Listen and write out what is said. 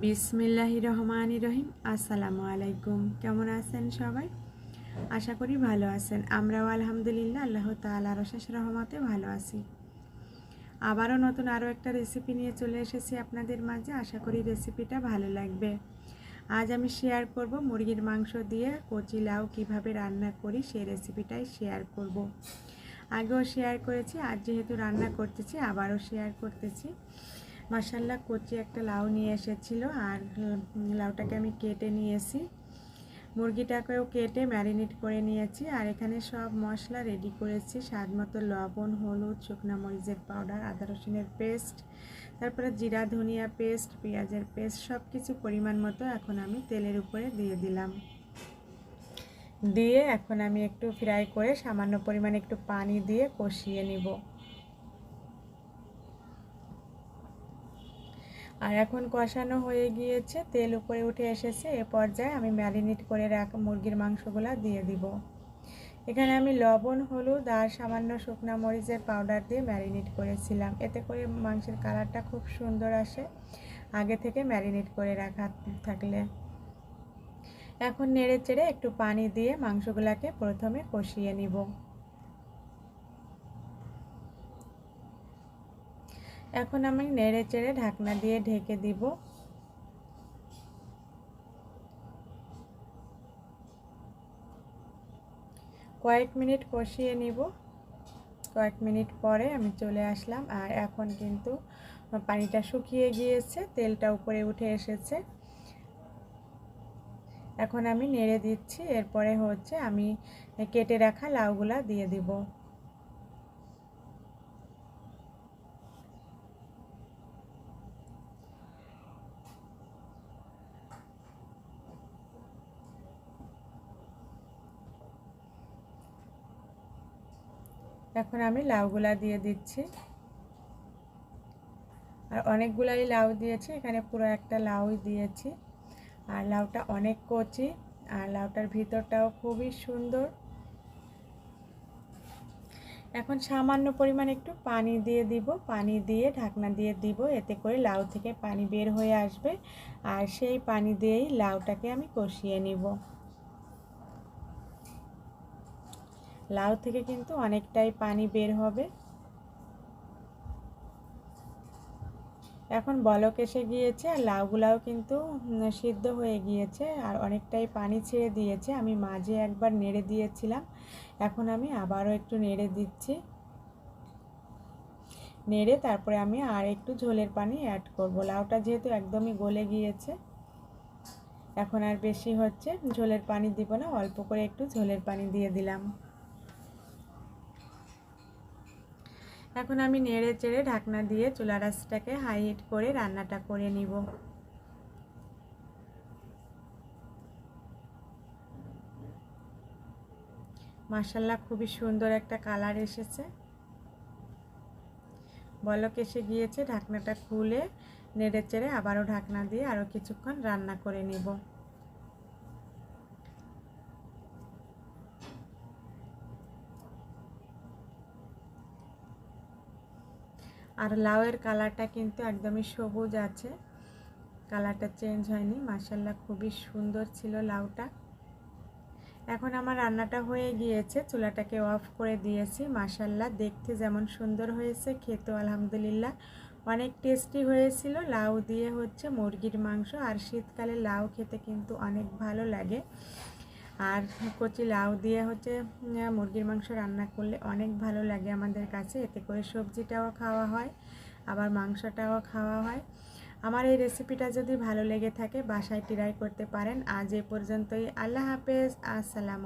বিসমিল্লাহি রহমান রহিম। আসসালামু আলাইকুম। কেমন আছেন সবাই? আশা করি ভালো আছেন। আমরাও আলহামদুলিল্লাহ আল্লাহ তালার অশেষ রহমতে ভালো আছি। আবারও নতুন আরও একটা রেসিপি নিয়ে চলে এসেছি আপনাদের মাঝে। আশা করি রেসিপিটা ভালো লাগবে। আজ আমি শেয়ার করব মুরগির মাংস দিয়ে কচি লাউ কীভাবে রান্না করি, সেই রেসিপিটাই শেয়ার করব। আগেও শেয়ার করেছি, আজ যেহেতু রান্না করতেছি, আবারও শেয়ার করতেছি। মাসাল্লা কচি একটা লাউ নিয়ে এসেছিল আর লাউটাকে আমি কেটে নিয়েছি। মুরগিটাকেও কেটে ম্যারিনেট করে নিয়েছি আর এখানে সব মশলা রেডি করেছি। স্বাদ মতো লবণ, হলুদ, শুকনা মরিচের পাউডার, আদা রসুনের পেস্ট, তারপরে জিরা, ধনিয়া পেস্ট, পেঁয়াজের পেস্ট সব কিছু পরিমাণ মতো এখন আমি তেলের উপরে দিয়ে দিলাম। দিয়ে এখন আমি একটু ফ্রাই করে সামান্য পরিমাণে একটু পানি দিয়ে কষিয়ে নিব। আর এখন কষানো হয়ে গিয়েছে, তেল উপরে উঠে এসেছে, এ পর্যায়ে আমি ম্যারিনেট করে রাখা, মুরগির মাংসগুলো দিয়ে দিব। এখানে আমি লবণ, হলুদ আর সামান্য শুকনা মরিচের পাউডার দিয়ে ম্যারিনেট করেছিলাম। এতে করে মাংসের কালারটা খুব সুন্দর আসে, আগে থেকে ম্যারিনেট করে রাখা থাকলে। এখন নেড়ে চেড়ে একটু পানি দিয়ে মাংসগুলোকে প্রথমে কষিয়ে নিব। এখন আমি নেড়ে চেড়ে ঢাকনা দিয়ে ঢেকে দিব। কয়েক মিনিট কষিয়ে নিব। কয়েক মিনিট পরে আমি চলে আসলাম আর এখন কিন্তু পানিটা শুকিয়ে গিয়েছে, তেলটা উপরে উঠে এসেছে। এখন আমি নেড়ে দিচ্ছি, এরপরে হচ্ছে আমি কেটে রাখা লাউগুলা দিয়ে দিব। এখন আমি লাউগুলা দিয়ে দিচ্ছি। আর অনেকগুলাই লাউ দিয়েছি, এখানে পুরো একটা লাউই দিয়েছি। আর লাউটা অনেক কচি, আর লাউটার ভিতরটাও খুবই সুন্দর। এখন সামান্য পরিমাণ একটু পানি দিয়ে দিব, পানি দিয়ে ঢাকনা দিয়ে দিব, এতে করে লাউ থেকে পানি বের হয়ে আসবে। আর সেই পানি দিয়েই লাউটাকে আমি কষিয়ে নিব। লাউ থেকে কিন্তু অনেকটাই পানি বের হবে। এখন বলক এসে গিয়েছে আর লাউগুলাও কিন্তু সিদ্ধ হয়ে গিয়েছে আর অনেকটাই পানি ছেড়ে দিয়েছে। আমি মাঝে একবার নেড়ে দিয়েছিলাম, এখন আমি আবারও একটু নেড়ে দিচ্ছি। নেড়ে তারপরে আমি আর একটু ঝোলের পানি অ্যাড করব। লাউটা যেহেতু একদমই গলে গিয়েছে, এখন আর বেশি হচ্ছে। ঝোলের পানি দিব না, অল্প করে একটু ঝোলের পানি দিয়ে দিলাম। এখন আমি নেড়ে চেড়ে ঢাকনা দিয়ে চুলা রাসটাকে হাই হিট করে রান্নাটা করে নিব। মাসাল্লা খুবই সুন্দর একটা কালার এসেছে। বলক এসে গিয়েছে, ঢাকনাটা খুলে নেড়ে চেড়ে আবারও ঢাকনা দিয়ে আরও কিছুক্ষণ রান্না করে নিব। আর লাউয়ের কালারটা কিন্তু একদমই সবুজ আছে। কালারটা চেঞ্জ হয়নি মাসাল্লাহ খুবই সুন্দর ছিল লাউটা। এখন আমার রান্নাটা হয়ে গিয়েছে, চুলাটাকে অফ করে দিয়েছি মাসাল্লাহ দেখতে যেমন সুন্দর হয়েছে, খেতেও আলহামদুলিল্লাহ অনেক টেস্টি হয়েছিল। লাউ দিয়ে হচ্ছে মুরগির মাংস, আর শীতকালে লাউ খেতে কিন্তু অনেক ভালো লাগে। আর কচি লাউ দিয়ে হচ্ছে মুরগির মাংস রান্না করলে অনেক ভালো লাগে আমাদের কাছে। এতে করে সবজিটাও খাওয়া হয়, আবার মাংসটাও খাওয়া হয়। আমার এই রেসিপিটা যদি ভালো লেগে থাকে, বাসায় ট্রাই করতে পারেন। আজ এ পর্যন্তই। আল্লাহ হাফেজ। আসসালাম